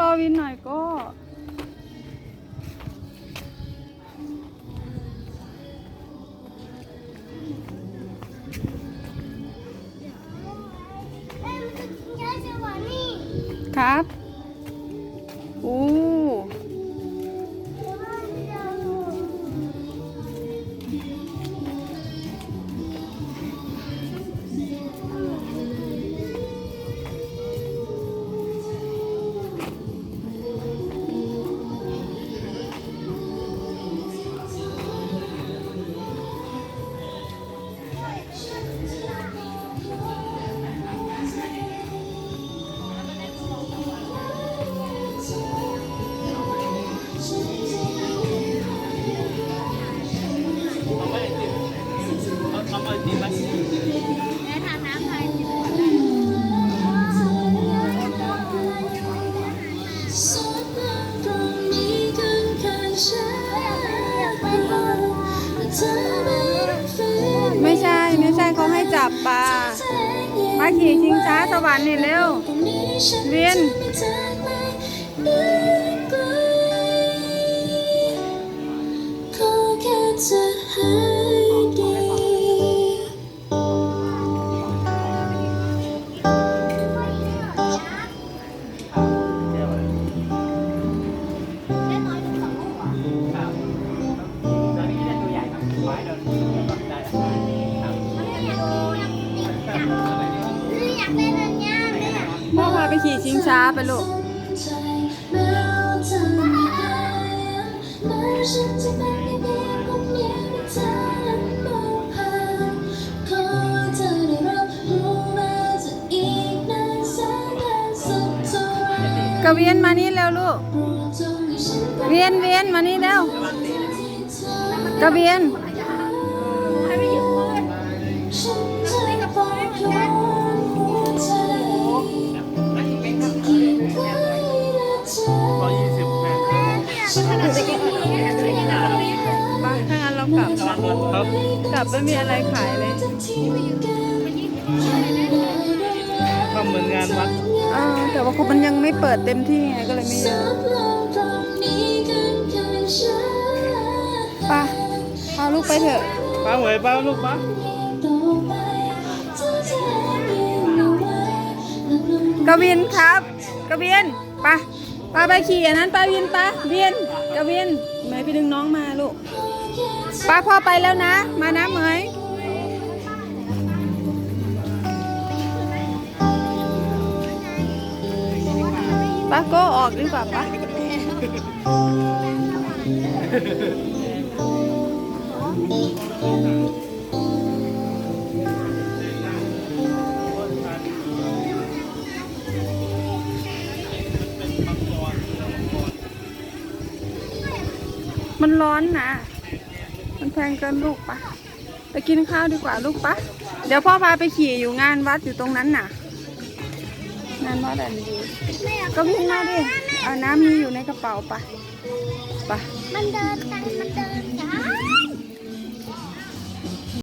รอวินหน่อยโก็เอ้ยมันจะกินยาสวรรค์นี่ครับ ไม่ใช่ไม่ใช่เขาให้จับปลามาขี่ชิงช้าสวรรค์นี่เร็วเวียน อได้รับรู้แม้จะอีกนานแสนนานสักเท่าไรกระเวียนมานี่แล้วลูกโปรดจงให้ฉันเป็นเวียนเวียนมานี่แล้วที่เธอกระเวียน กลับไม่มีอะไรขายเลยก็เหมือนงานวัดเออแต่ว่าเขามันยังไม่เปิดเต็มที่ไงก็เลยไม่เยอะไปพาลูกไปเถอะป้าเหวยป้าลูกป้ากวินครับกวินไปไปไปขี่อันนั้นไปวินไปเวียน กวินเหมยไปดึงน้องมาลูกป้าพ่อไปแล้วนะ มานะเหมยป้าก็ออกดีกว่าป้า มันร้อนนะ มันแพงเกินลูกปะไปกินข้าวดีกว่าลูกปะเดี๋ยวพ่อพาไปขี่อยู่งานวัดอยู่ตรงนั้นน่ะ งานวัดอันดีก็วิ่งมาดิเอาน้ำมีอยู่ในกระเป๋าปะปะมันเดินกันมันเดินจ้า